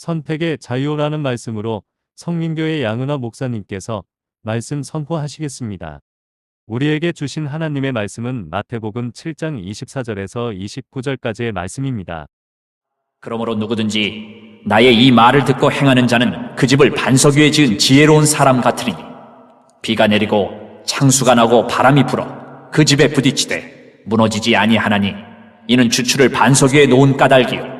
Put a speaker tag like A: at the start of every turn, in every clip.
A: 선택의 자유라는 말씀으로 성민교회 양은화 목사님께서 말씀 선포하시겠습니다. 우리에게 주신 하나님의 말씀은 마태복음 7장 24절에서 29절까지의 말씀입니다.
B: 그러므로 누구든지 나의 이 말을 듣고 행하는 자는 그 집을 반석 위에 지은 지혜로운 사람 같으리니 비가 내리고 창수가 나고 바람이 불어 그 집에 부딪히되 무너지지 아니하나니 이는 주추를 반석 위에 놓은 까닭이요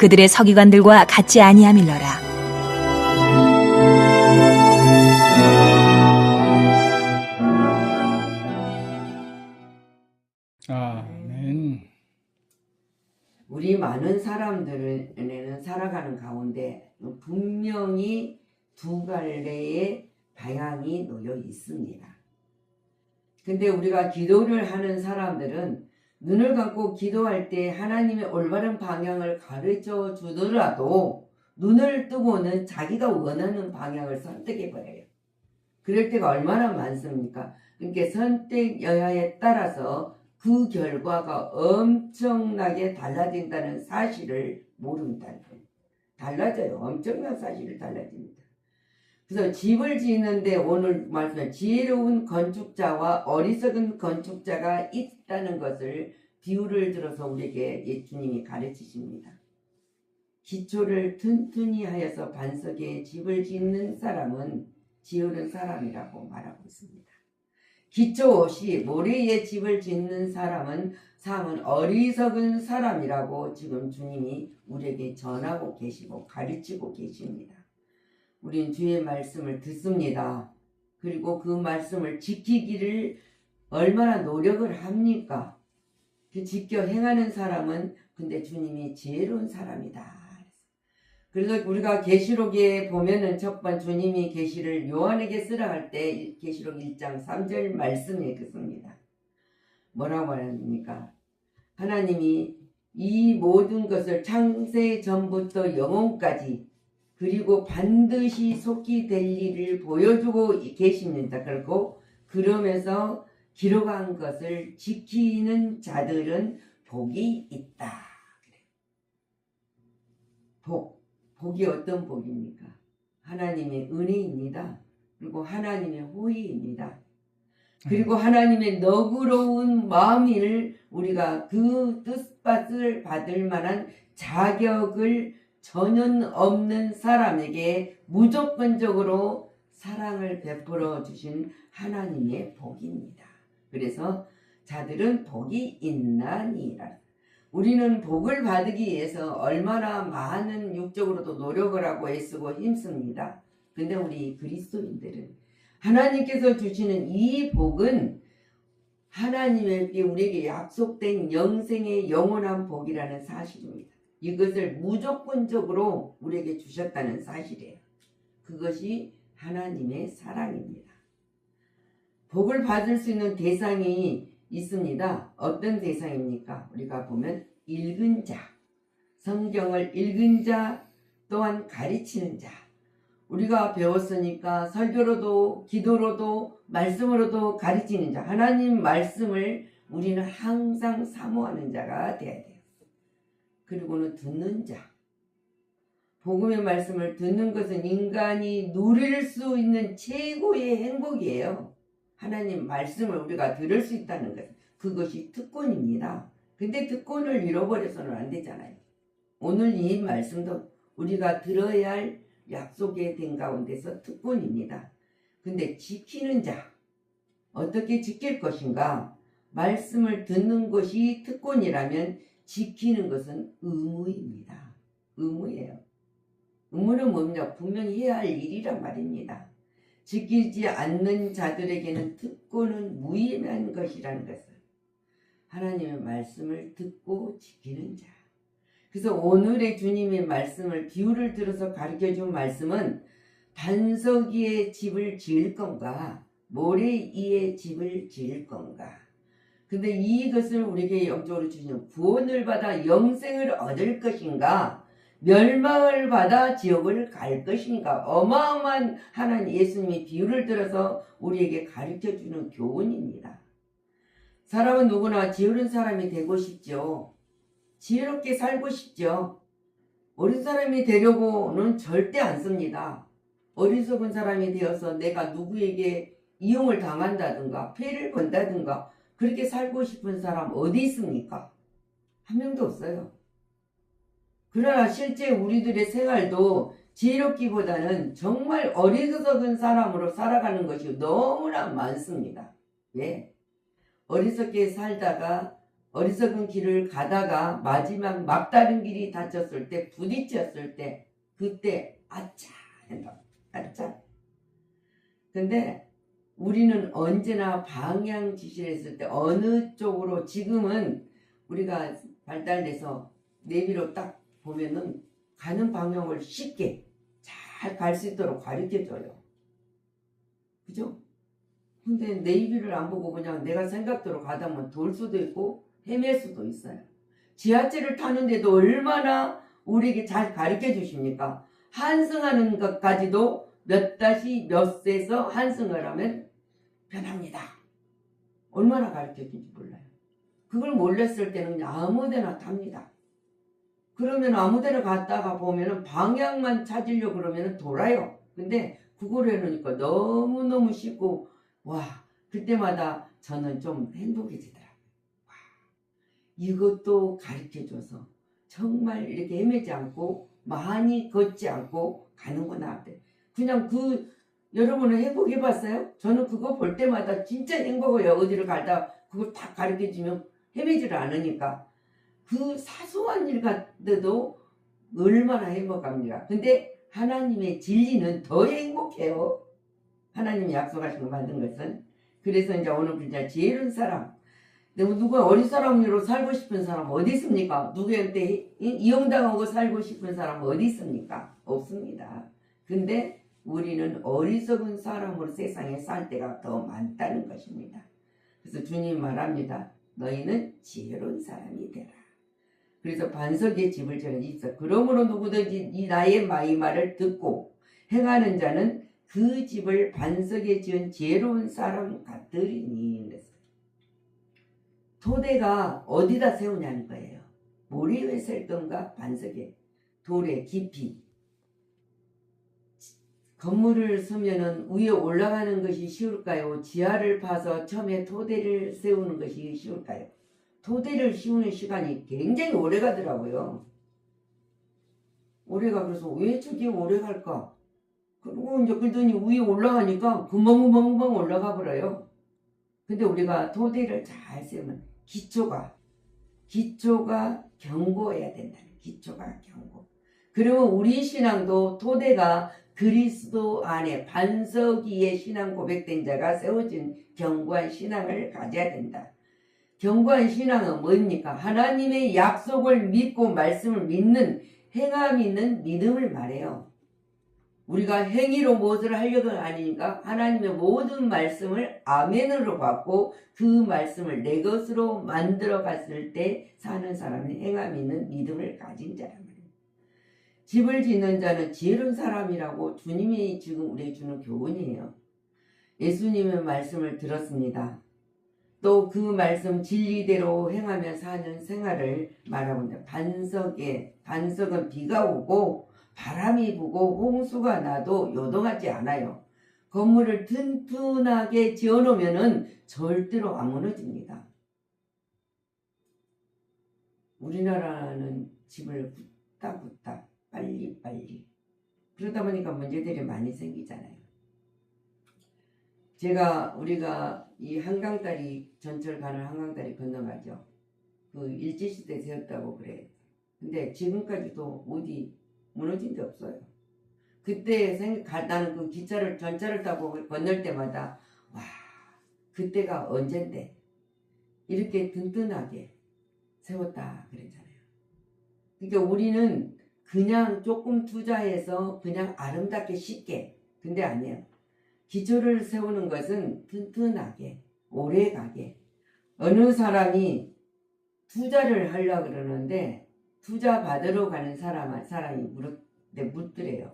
C: 그들의 서기관들과 같지 아니함일러라.
D: 아멘.
E: 우리 많은 사람들은 살아가는 가운데 분명히 두 갈래의 방향이 놓여 있습니다. 근데 우리가 기도를 하는 사람들은 눈을 감고 기도할 때 하나님의 올바른 방향을 가르쳐 주더라도 눈을 뜨고는 자기가 원하는 방향을 선택해 버려요. 그럴 때가 얼마나 많습니까? 그러니까 선택 여하에 따라서 그 결과가 엄청나게 달라진다는 사실을 모른다는 거예요. 달라져요. 엄청난 사실을 달라집니다. 그래서 집을 짓는데 오늘 말씀 지혜로운 건축자와 어리석은 건축자가 있다는 것을 비유를 들어서 우리에게 예수님이 가르치십니다. 기초를 튼튼히 하여서 반석에 집을 짓는 사람은 지혜로운 사람이라고 말하고 있습니다. 기초 없이 모래에 집을 짓는 사람은 삶은 어리석은 사람이라고 지금 주님이 우리에게 전하고 계시고 가르치고 계십니다. 우린 주의 말씀을 듣습니다. 그리고 그 말씀을 지키기를 얼마나 노력을 합니까? 그 지켜 행하는 사람은 근데 주님이 지혜로운 사람이다. 그래서 우리가 계시록에 보면은 첫번 주님이 계시를 요한에게 쓰라 할 때 계시록 1장 3절 말씀에 그습니다. 뭐라고 하십니까? 하나님이 이 모든 것을 창세 전부터 영혼까지 그리고 반드시 속히 될 일을 보여주고 계십니다. 그리고 그러면서 기록한 것을 지키는 자들은 복이 있다. 복. 복이 어떤 복입니까? 하나님의 은혜입니다. 그리고 하나님의 호의입니다. 그리고 하나님의 너그러운 마음을 우리가 그 뜻밭을 받을 만한 자격을 전혀 없는 사람에게 무조건적으로 사랑을 베풀어 주신 하나님의 복입니다. 그래서 자들은 복이 있나니라. 우리는 복을 받기 위해서 얼마나 많은 육적으로도 노력을 하고 애쓰고 힘씁니다. 근데 우리 그리스도인들은 하나님께서 주시는 이 복은 하나님에게 우리에게 약속된 영생의 영원한 복이라는 사실입니다. 이것을 무조건적으로 우리에게 주셨다는 사실이에요. 그것이 하나님의 사랑입니다. 복을 받을 수 있는 대상이 있습니다. 어떤 대상입니까? 우리가 보면 읽은 자, 성경을 읽은 자 또한 가르치는 자. 우리가 배웠으니까 설교로도 기도로도 말씀으로도 가르치는 자. 하나님 말씀을 우리는 항상 사모하는 자가 되어야 돼요. 그리고는 듣는 자. 복음의 말씀을 듣는 것은 인간이 누릴 수 있는 최고의 행복이에요. 하나님 말씀을 우리가 들을 수 있다는 것. 그것이 특권입니다. 근데 특권을 잃어버려서는 안 되잖아요. 오늘 이 말씀도 우리가 들어야 할 약속에 된 가운데서 특권입니다. 근데 지키는 자, 어떻게 지킬 것인가? 말씀을 듣는 것이 특권이라면 지키는 것은 의무입니다. 의무예요. 의무는 뭡니까? 분명히 해야 할 일이란 말입니다. 지키지 않는 자들에게는 특권은 무의미한 것이라는 것을 하나님의 말씀을 듣고 지키는 자 그래서 오늘의 주님의 말씀을 비유를 들어서 가르쳐 준 말씀은 반석 위에 집을 지을 건가 모래 위에 집을 지을 건가 근데 이것을 우리에게 영적으로 주시는 구원을 받아 영생을 얻을 것인가 멸망을 받아 지옥을 갈 것인가 어마어마한 하나님 예수님이 비유를 들어서 우리에게 가르쳐 주는 교훈입니다. 사람은 누구나 지혜로운 사람이 되고 싶죠. 지혜롭게 살고 싶죠. 어린 사람이 되려고는 절대 안 씁니다. 어리석은 사람이 되어서 내가 누구에게 이용을 당한다든가 폐를 본다든가 그렇게 살고 싶은 사람 어디 있습니까? 한 명도 없어요. 그러나 실제 우리들의 생활도 지혜롭기보다는 정말 어리석은 사람으로 살아가는 것이 너무나 많습니다. 왜? 어리석게 살다가 어리석은 길을 가다가 마지막 막다른 길이 닫혔을 때 부딪혔을 때 그때 아차. 아차. 근데 우리는 언제나 방향 지시를 했을 때 어느 쪽으로 지금은 우리가 발달돼서 내비로 딱 보면은 가는 방향을 쉽게 잘 갈 수 있도록 가르쳐 줘요. 그죠? 근데 네이비를 안 보고 그냥 내가 생각대로 가다 보면 돌 수도 있고 헤맬 수도 있어요. 지하철을 타는데도 얼마나 우리에게 잘 가르쳐 주십니까? 한승하는 것까지도 몇 다시 몇 세서 한승을 하면 변합니다. 얼마나 가르쳐 준지 몰라요. 그걸 몰랐을 때는 그냥 아무 데나 탑니다. 그러면 아무 데나 갔다가 보면은 방향만 찾으려고 그러면은 돌아요. 근데 그걸 해놓으니까 너무너무 쉽고, 와, 그때마다 저는 좀 행복해지더라고요. 와, 이것도 가르쳐 줘서 정말 이렇게 헤매지 않고, 많이 걷지 않고 가는구나. 그냥 그, 여러분은 행복해 봤어요? 저는 그거 볼 때마다 진짜 행복해요. 어디를 가다 그걸 다 가르쳐 주면 헤매지를 않으니까. 그 사소한 일 같아도 얼마나 행복합니까? 근데 하나님의 진리는 더 행복해요. 하나님이 약속하신 거 만든 것은. 그래서 이제 오늘 그냥 지혜로운 사람. 근데 누가 어린 사람으로 살고 싶은 사람 어디 있습니까? 누구한테 이- 이용당하고 살고 싶은 사람 어디 있습니까? 없습니다. 근데 우리는 어리석은 사람으로 세상에 살 때가 더 많다는 것입니다. 그래서 주님 말합니다. 너희는 지혜로운 사람이 되라. 그래서 반석의 집을 저는 있어. 그러므로 누구든지 이 나의 마이 말을 듣고 행하는 자는 그 집을 반석에 지은 지혜로운 사람 같으리니. 토대가 어디다 세우냐는 거예요. 모래 위에 셀 건가 반석에 돌의 깊이 건물을 쓰면은 위에 올라가는 것이 쉬울까요? 지하를 파서 처음에 토대를 세우는 것이 쉬울까요? 토대를 씌우는 시간이 굉장히 오래 가더라고요. 오래 가 그래서 왜 저기 오래 갈까? 그리고 이제 그러더니 위에 올라가니까 금방금방금방 올라가 버려요. 근데 우리가 토대를 잘 세우면 기초가 기초가 견고해야 된다는 기초가 견고. 그리고 우리 신앙도 토대가 그리스도 안에 반석 위에 신앙 고백된 자가 세워진 견고한 신앙을 가져야 된다. 견고한 신앙은 뭡니까? 하나님의 약속을 믿고 말씀을 믿는 행함 있는 믿음을 말해요. 우리가 행위로 무엇을 하려고 아니니까 하나님의 모든 말씀을 아멘으로 받고 그 말씀을 내 것으로 만들어 갔을 때 사는 사람이 행함 있는 믿음을 가진 말이에요. 집을 짓는 자는 지혜로운 사람이라고 주님이 지금 우리에게 주는 교훈이에요. 예수님의 말씀을 들었습니다. 또 그 말씀 진리대로 행하며 사는 생활을 말하고 있다. 반석에 반석은 비가 오고 바람이 부고 홍수가 나도 요동하지 않아요. 건물을 튼튼하게 지어놓으면은 절대로 안 무너집니다. 우리나라는 집을 후딱후딱 빨리 빨리 그러다 보니까 문제들이 많이 생기잖아요. 제가 우리가 이 한강다리 전철 가는 한강다리 건너가죠. 그 일제시대 세웠다고 그래. 근데 지금까지도 어디 무너진 데 없어요. 그때 생각 나는 그 기차를 전차를 타고 건널 때마다 와 그때가 언젠데 이렇게 든든하게 세웠다 그랬잖아요. 그러니까 우리는 그냥 조금 투자해서 그냥 아름답게 쉽게 근데 아니에요. 기초를 세우는 것은 튼튼하게 오래가게 어느 사람이 투자를 하려 그러는데 투자 받으러 가는 사람 사람이 물었 네, 묻더래요.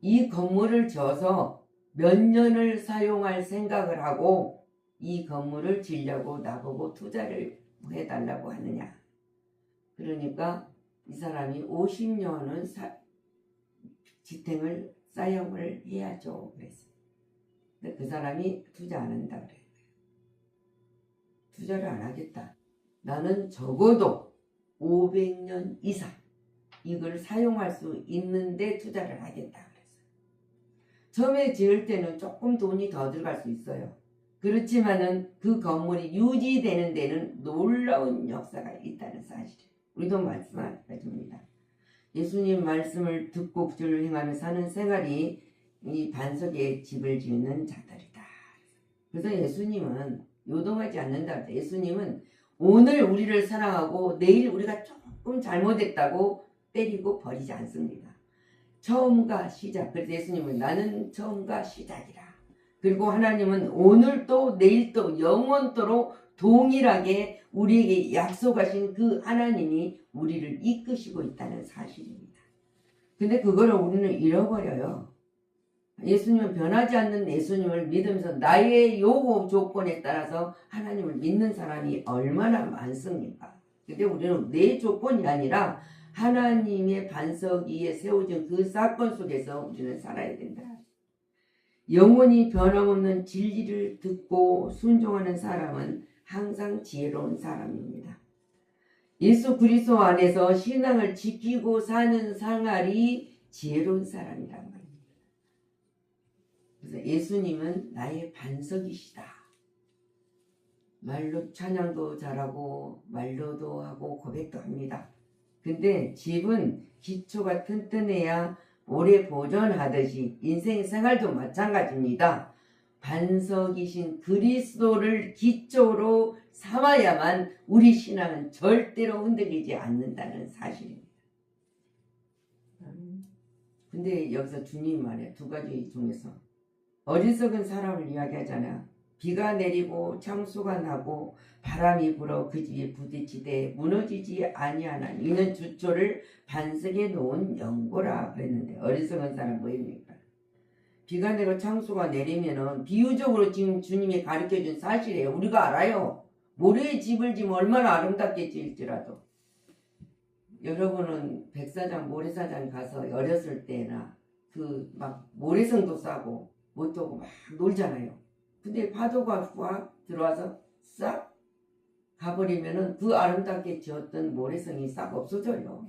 E: 이 건물을 져서 몇 년을 사용할 생각을 하고 이 건물을 지려고 나보고 투자를 해달라고 하느냐. 그러니까 이 사람이 50년은 사, 지탱을 사용을 해야죠. 그랬어요. 근데 그 사람이 투자 안 한다 그래요. 투자를 안 하겠다. 나는 적어도 500년 이상 이걸 사용할 수 있는데 투자를 하겠다 그랬어요. 처음에 지을 때는 조금 돈이 더 들어갈 수 있어요. 그렇지만은 그 건물이 유지되는 데는 놀라운 역사가 있다는 사실. 우리도 줍니다. 예수님 말씀을 듣고 그를 행하며 사는 생활이 이 반석에 집을 짓는 자들이다. 그래서 예수님은 요동하지 않는다. 예수님은 오늘 우리를 사랑하고 내일 우리가 조금 잘못했다고 때리고 버리지 않습니다. 처음과 시작. 그래서 예수님은 나는 처음과 시작이라. 그리고 하나님은 오늘도 내일도 영원토록 동일하게 우리에게 약속하신 그 하나님이 우리를 이끄시고 있다는 사실입니다. 근데 그거를 우리는 잃어버려요. 예수님은 변하지 않는 예수님을 믿으면서 나의 요구 조건에 따라서 하나님을 믿는 사람이 얼마나 많습니까? 근데 우리는 내 조건이 아니라 하나님의 반석 위에 세워진 그 사건 속에서 우리는 살아야 된다. 영원히 변함없는 진리를 듣고 순종하는 사람은 항상 지혜로운 사람입니다. 예수 그리스도 안에서 신앙을 지키고 사는 생활이 지혜로운 사람이란 말입니다. 그래서 예수님은 나의 반석이시다. 말로 찬양도 잘하고 말로도 하고 고백도 합니다. 근데 집은 기초가 튼튼해야 오래 보존하듯이 인생 생활도 마찬가지입니다. 반석이신 그리스도를 기초로 삼아야만 우리 신앙은 절대로 흔들리지 않는다는 사실입니다. 근데 여기서 주님 말에 두 가지 중에서 어리석은 사람을 이야기하잖아. 비가 내리고 창수가 나고 바람이 불어 그 집이 부딪히되 무너지지 아니하나 이는 주초를 반석에 놓은 연고라 그랬는데 어리석은 사람 뭐입니까? 비가 내고 창수가 내리면은 비유적으로 지금 주님이 가르쳐 준 사실이에요. 우리가 알아요. 모래의 집을 지면 얼마나 아름답게 지을지라도. 여러분은 백사장 모래사장 가서 어렸을 때나 그 막 모래성도 싸고 못 오고 막 놀잖아요. 근데 파도가 확 들어와서 싹 가버리면은 그 아름답게 지었던 모래성이 싹 없어져요.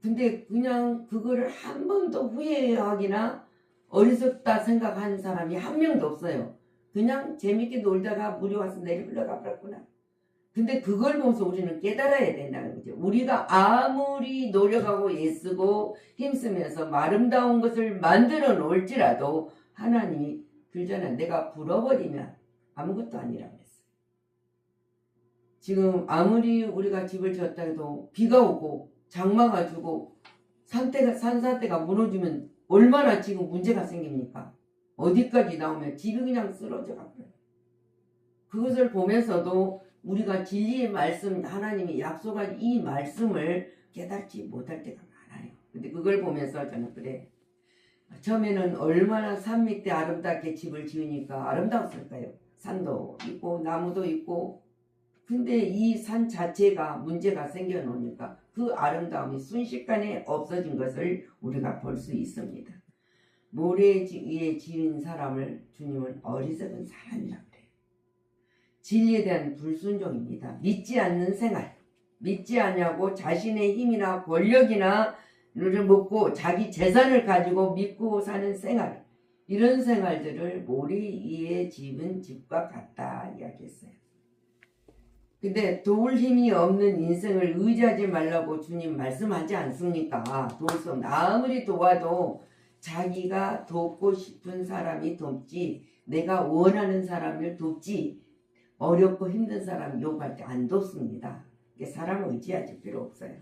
E: 근데 그냥 그거를 한 번도 후회하기나 어리석다 생각하는 사람이 한 명도 없어요. 그냥 재밌게 놀다가 물이 와서 내리 흘러가 버렸구나. 근데 그걸 보면서 우리는 깨달아야 된다는 거죠. 우리가 아무리 노력하고 애쓰고 힘쓰면서 아름다운 것을 만들어 놓을지라도 하나님이 그러잖아. 내가 불어버리면 아무것도 했어요. 지금 아무리 우리가 집을 지었다 해도 비가 오고 장마가 주고 산대가 산사대가 무너지면 얼마나 지금 문제가 생깁니까? 어디까지 나오면 집이 그냥 쓰러져 가고요. 그것을 보면서도 우리가 진리의 말씀 하나님이 약속한 이 말씀을 깨닫지 못할 때가 많아요. 근데 그걸 보면서 저는 그래. 처음에는 얼마나 산 밑에 아름답게 집을 지으니까 아름다웠을까요? 산도 있고 나무도 있고 근데 이 산 자체가 문제가 생겨놓으니까 그 아름다움이 순식간에 없어진 것을 우리가 볼 수 있습니다. 모래 위에 지은 사람을 주님은 어리석은 사람이라고 그래요. 진리에 대한 불순종입니다. 믿지 않는 생활, 믿지 않냐고 자신의 힘이나 권력이나 를 먹고 자기 재산을 가지고 믿고 사는 생활 이런 생활들을 모래 위에 집은 집과 같다 이야기했어요. 근데 도울 힘이 없는 인생을 의지하지 말라고 주님 말씀하지 않습니까? 도울 수 없는 아무리 도와도 자기가 돕고 싶은 사람이 돕지 내가 원하는 사람을 돕지 어렵고 힘든 사람 욕할 때 안 돕습니다. 사람을 의지하지 필요 없어요.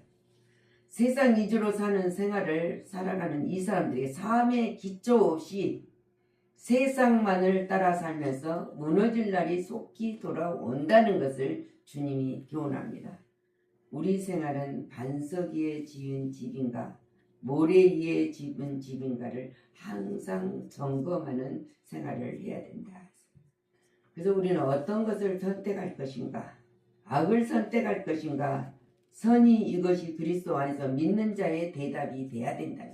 E: 세상 위주로 사는 생활을 살아가는 이 사람들에게 삶의 기초 없이 세상만을 따라 살면서 무너질 날이 속히 돌아온다는 것을 주님이 교훈합니다. 우리 생활은 반석 위에 지은 집인가 모래 위에 집은 집인가를 항상 점검하는 생활을 해야 된다. 그래서 우리는 어떤 것을 선택할 것인가 악을 선택할 것인가 선이 이것이 그리스도 안에서 믿는 자의 대답이 돼야 된다.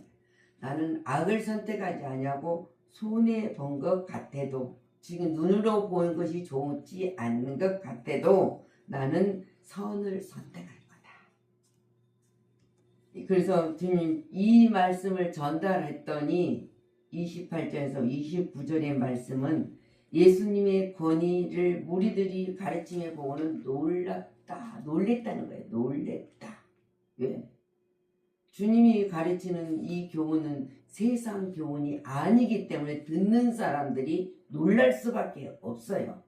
E: 나는 악을 선택하지 아니하고 손해 본 것 같아도 지금 눈으로 보는 것이 좋지 않는 것 같아도 나는 선을 선택할 거다. 그래서 주님 이 말씀을 전달했더니 28절에서 29절의 말씀은 예수님의 권위를 무리들이 가르침에 보고는 놀랐다. 놀랬다는 거예요. 놀랬다. 왜? 주님이 가르치는 이 교훈은 세상 교훈이 아니기 때문에 듣는 사람들이 놀랄 수밖에 없어요.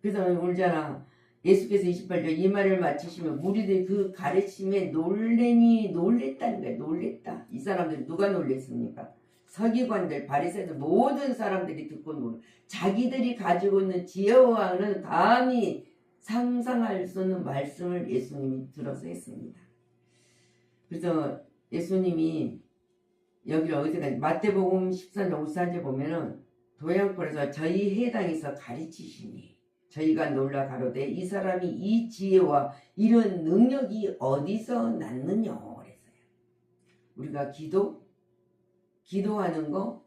E: 그래서 울잖아. 예수께서 28절 이 말을 마치시면 무리들이 그 가르침에 놀래니 놀랬다는 거예요. 놀랬다. 이 사람들이 누가 놀랬습니까? 서기관들, 바리새들 모든 사람들이 듣고 놀. 자기들이 가지고 있는 지혜와는 감히 상상할 수 없는 말씀을 예수님이 들어서 했습니다. 그래서 예수님이 여기를 어디까지 마태복음 14장 54절 보면은 도양골에서 저희 해당에서 가르치시니 저희가 놀라 가로되 이 사람이 이 지혜와 이런 능력이 어디서 났느냐 그랬어요. 우리가 기도 기도하는 거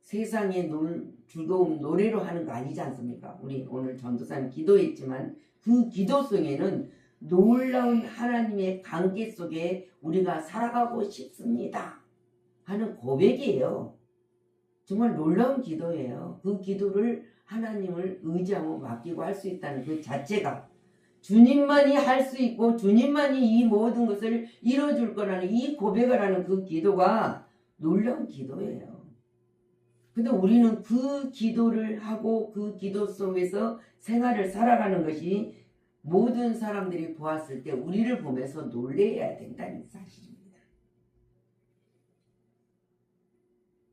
E: 세상의 놀, 즐거운 노래로 하는 거 아니지 않습니까? 우리 오늘 전도사님 기도했지만 그 기도 속에는 놀라운 하나님의 관계 속에 우리가 살아가고 싶습니다. 하는 고백이에요. 정말 놀라운 기도예요. 그 기도를 하나님을 의지하고 맡기고 할 수 있다는 그 자체가 주님만이 할 수 있고 주님만이 이 모든 것을 이뤄줄 거라는 이 고백을 하는 그 기도가 놀라운 기도예요. 근데 우리는 그 기도를 하고 그 기도 속에서 생활을 살아가는 것이 모든 사람들이 보았을 때 우리를 보면서 놀래야 된다는 사실입니다.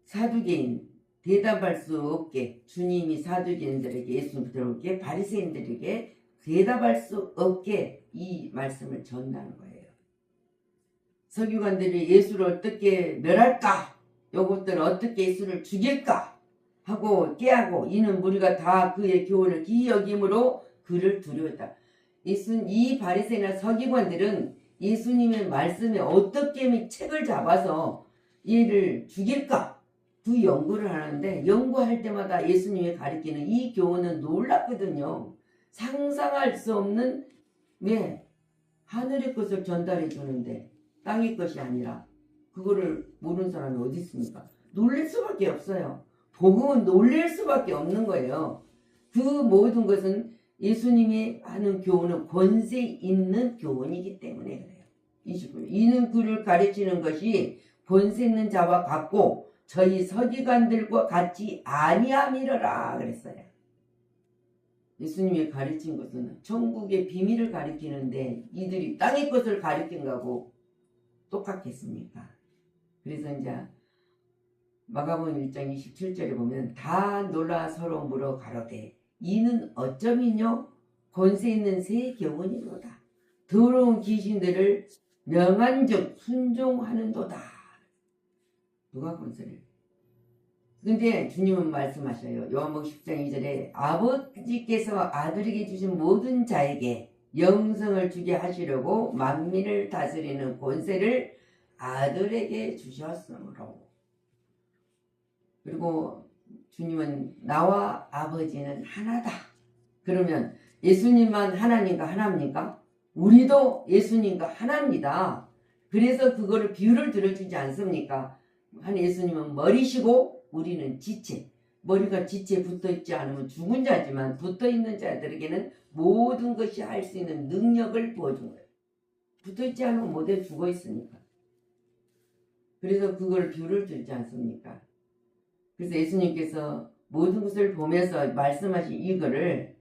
E: 사두개인 대답할 수 없게 주님이 사두개인들에게 예수님들에게 바리새인들에게 대답할 수 없게 이 말씀을 전하는 거예요. 서기관들이 예수를 어떻게 멸할까? 요것들 어떻게 예수를 죽일까? 하고 깨하고 이는 우리가 다 그의 교훈을 기이 여김으로 그를 두려웠다. 예수 이 바리새나 서기관들은 예수님의 말씀에 어떻게 책을 잡아서 얘를 죽일까? 그 연구를 하는데 연구할 때마다 예수님이 가리키는 이 교훈은 놀랍거든요. 상상할 수 없는 왜 하늘의 것을 전달해 주는데 땅의 것이 아니라 그거를 모르는 사람이 어디 있습니까? 놀랄 수밖에 없어요. 복음은 놀랄 수밖에 없는 거예요. 그 모든 것은 예수님이 하는 교훈은 권세 있는 교훈이기 때문에 그래요. 29. 이는 그를 가르치는 것이 권세 있는 자와 같고 저희 서기관들과 같이 아니함이러라 그랬어요. 예수님이 가르친 것은 천국의 비밀을 가르치는데 이들이 땅의 것을 가르친 거하고 똑같겠습니까? 그래서 이제 마가복음 1장 27절에 보면 다 놀라 서로 물어 가로되 이는 어쩌면요 권세 있는 새 교훈이로다. 더러운 귀신들을 명한즉 순종하는도다. 누가 권세를? 근데 주님은 말씀하셔요. 요한복음 10장 2절에 아버지께서 아들에게 주신 모든 자에게 영성을 주게 하시려고 만민을 다스리는 권세를 아들에게 주셨으므로. 그리고 주님은 나와 아버지는 하나다. 그러면 예수님만 하나님과 하나입니까? 우리도 예수님과 하나입니다. 그래서 그거를 비유를 들어주지 않습니까? 한 예수님은 머리시고 우리는 지체. 머리가 지체에 붙어 있지 않으면 죽은 자지만 붙어 있는 자들에게는 모든 것이 할 수 있는 능력을 부어준 거예요. 붙어 있지 않으면 못해 죽어 있으니까. 그래서 그걸 비유를 들지 않습니까? 그래서 예수님께서 모든 것을 보면서 말씀하신 이거를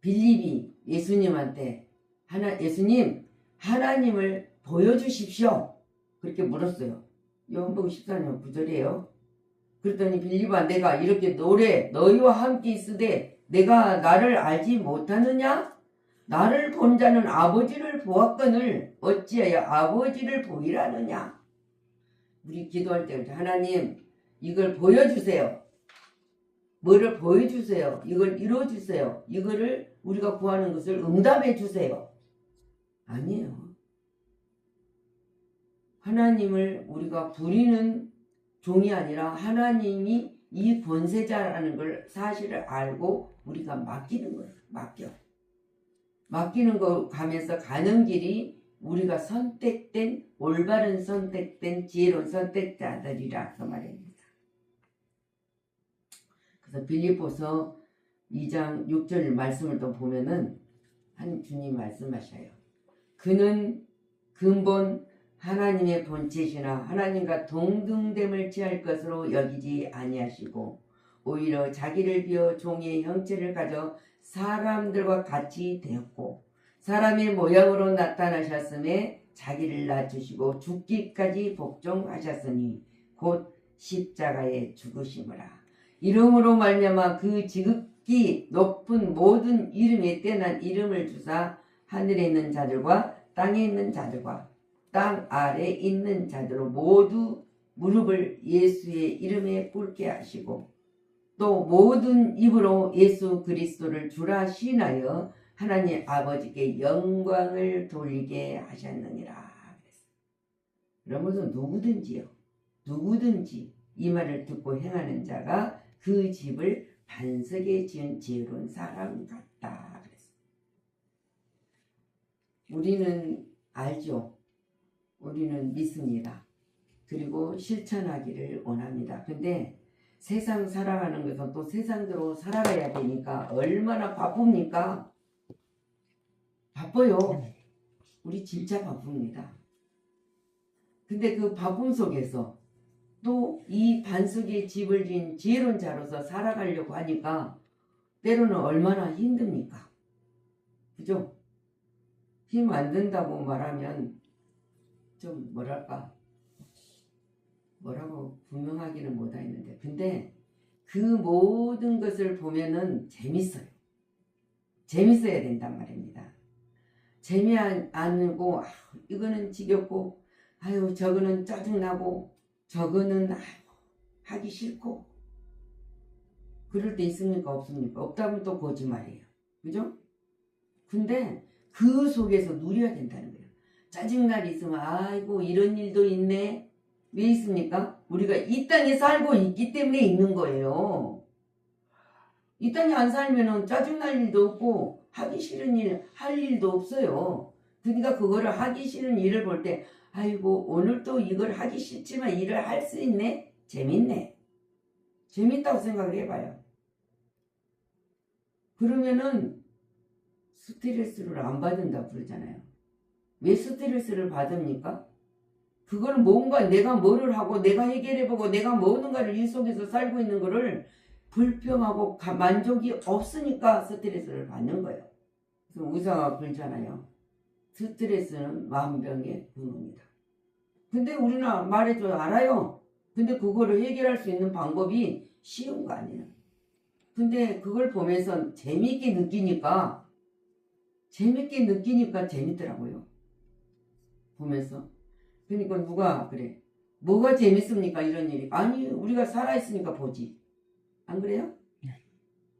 E: 빌립이 예수님한테 하나 예수님 하나님을 보여주십시오. 그렇게 물었어요. 요한복음 14년 9절이에요. 그랬더니 빌립아 내가 이렇게 노래 너희와 함께 있으되 내가 나를 알지 못하느냐? 나를 본 자는 아버지를 보았거늘 어찌하여 아버지를 보이라느냐? 우리 기도할 때 하나님 이걸 보여주세요. 뭐를 보여주세요. 이걸 이루어주세요. 이거를 우리가 구하는 것을 응답해 주세요. 아니에요. 하나님을 우리가 부리는 종이 아니라 하나님이 이 권세자라는 걸 사실을 알고 우리가 맡기는 거예요. 맡겨. 맡기는 거 가면서 가는 길이 우리가 선택된 올바른 선택된 지혜로운 선택자들이라 그 말입니다. 그래서 빌립보서 2장 6절 말씀을 또 보면은 한 주님 말씀하셔요. 그는 근본 하나님의 본체시나 하나님과 동등됨을 취할 것으로 여기지 아니하시고 오히려 자기를 비어 종의 형체를 가져 사람들과 같이 되었고 사람의 모양으로 나타나셨음에 자기를 낮추시고 죽기까지 복종하셨으니 곧 십자가에 죽으심이라 이름으로 말미암아 그 지극히 높은 모든 이름에 떼난 이름을 주사 하늘에 있는 자들과 땅에 있는 자들과 땅 아래 있는 자들로 모두 무릎을 예수의 이름에 꿇게 하시고 또 모든 입으로 예수 그리스도를 주라 시인하여 하나님 아버지께 영광을 돌리게 하셨느니라. 그러면서 누구든지요, 누구든지 이 말을 듣고 행하는 자가 그 집을 반석에 지은 지혜로운 사람 같다. 우리는 알죠. 우리는 믿습니다. 그리고 실천하기를 원합니다. 근데 세상 살아가는 것은 또 세상대로 살아가야 되니까 얼마나 바쁩니까? 바빠요. 우리 진짜 바쁩니다. 근데 그 바쁨 속에서 또 이 반석의 집을 지은 지혜로운 자로서 살아가려고 하니까 때로는 얼마나 힘듭니까? 그죠? 힘 안 든다고 말하면 좀 뭐랄까 뭐라고 분명하기는 못하겠는데 근데 그 모든 것을 보면은 재밌어요. 재밌어야 된단 말입니다. 재미안고 아, 이거는 지겹고 아유 저거는 짜증나고 저거는 하기 싫고 그럴 때 있습니까 없습니까? 없다면 또 거짓말이에요. 그죠? 근데 그 속에서 누려야 된다는 거예요. 짜증날 있으면 아이고 이런 일도 있네. 왜 있습니까? 우리가 이 땅에 살고 있기 때문에 있는 거예요. 이 땅에 안 살면은 짜증날 일도 없고 하기 싫은 일 할 일도 없어요. 그러니까 그거를 하기 싫은 일을 볼 때 아이고 오늘 또 이걸 하기 싫지만 일을 할 수 있네. 재밌네. 재밌다고 생각을 해봐요. 그러면은 스트레스를 안 받는다고 그러잖아요. 왜 스트레스를 받습니까? 그거는 뭔가 내가 뭐를 하고 내가 해결해보고 내가 뭐는가를 일 속에서 살고 있는 거를 불평하고 가- 만족이 없으니까 스트레스를 받는 거예요. 그래서 의사가 그러잖아요. 스트레스는 만병의 근원이다. 근데 우리는 말해줘 알아요. 근데 그거를 해결할 수 있는 방법이 쉬운 거 아니에요. 근데 그걸 보면서 재밌게 느끼니까 재밌게 느끼니까 재밌더라고요. 보면서. 그러니까 누가 그래. 뭐가 재밌습니까? 이런 일이. 아니, 우리가 살아있으니까 보지. 안 그래요?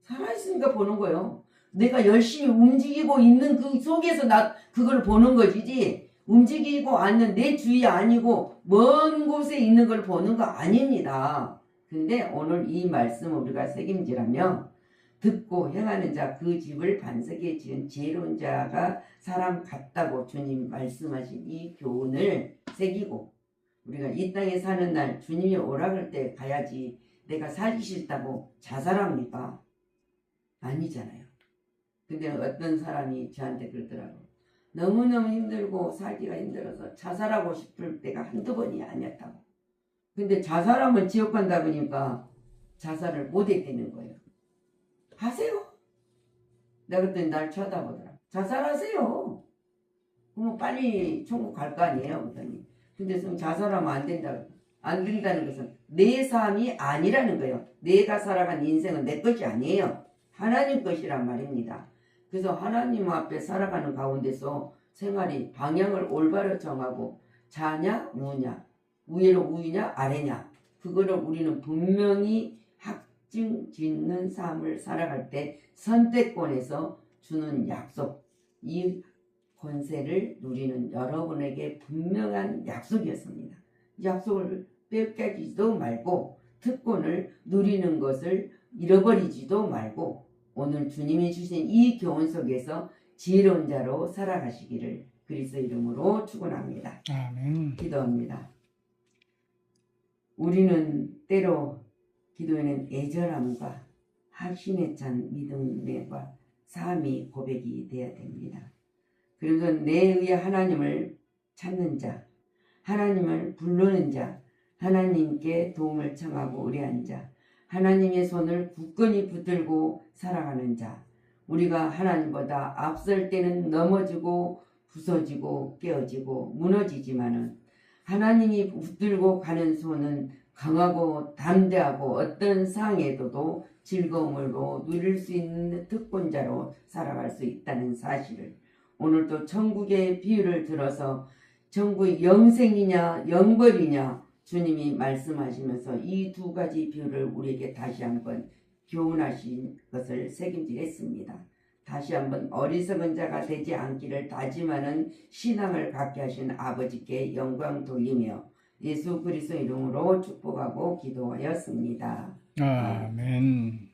E: 살아있으니까 보는 거예요. 내가 열심히 움직이고 있는 그 속에서 나 그걸 보는 것이지. 움직이고 않는 내 주위 아니고 먼 곳에 있는 걸 보는 거 아닙니다. 근데 오늘 이 말씀 우리가 새김질하며 듣고 행하는 자 그 집을 반석에 지은 지혜로운 자가 사람 같다고 주님 말씀하신 이 교훈을 새기고 우리가 이 땅에 사는 날 주님이 그럴 때 가야지 내가 살기 싫다고 자살합니까? 아니잖아요. 근데 어떤 사람이 저한테 그러더라고. 너무너무 힘들고 살기가 힘들어서 자살하고 싶을 때가 한두 번이 아니었다고. 근데 자살하면 지옥 간다 보니까 자살을 못 했다는 거예요. 하세요. 내가 그랬더니 날 쳐다보더라. 자살하세요. 그러면 빨리 천국 갈 거 아니에요. 그랬더니 근데 좀 자살하면 안 된다. 안 된다는 것은 내 삶이 아니라는 거예요. 내가 살아간 인생은 내 것이 아니에요. 하나님 것이란 말입니다. 그래서 하나님 앞에 살아가는 가운데서 생활이 방향을 올바로 정하고 자냐 우냐 위로 우이냐 아래냐 그거를 우리는 분명히 확증 짓는 삶을 살아갈 때 선택권에서 주는 약속 이 권세를 누리는 여러분에게 분명한 약속이었습니다. 약속을 빼앗기지도 말고 특권을 누리는 것을 잃어버리지도 말고 오늘 주님이 주신 이 교훈 속에서 지혜로운 자로 살아가시기를 그리스도 이름으로 축원합니다.
D: 아멘.
E: 기도합니다. 우리는 때로 기도에는 애절함과 확신에 찬 믿음과 삶이 고백이 되어야 됩니다. 그래서 내 의해 하나님을 찾는 자, 하나님을 부르는 자, 하나님께 도움을 청하고 의뢰한 자, 하나님의 손을 굳건히 붙들고 살아가는 자, 우리가 하나님보다 앞설 때는 넘어지고 부서지고 깨어지고 무너지지만은 하나님이 붙들고 가는 손은 강하고 담대하고 어떤 상에서도 즐거움으로 누릴 수 있는 특권자로 살아갈 수 있다는 사실을 오늘도 천국의 비유를 들어서 천국의 영생이냐 영벌이냐 주님이 말씀하시면서 이 두 가지 비유를 우리에게 다시 한번 교훈하신 것을 새김질했습니다. 다시 한번 어리석은 자가 되지 않기를 다짐하는 신앙을 갖게 하신 아버지께 영광 돌리며 예수 그리스도 이름으로 축복하고 기도하였습니다.
D: 아멘.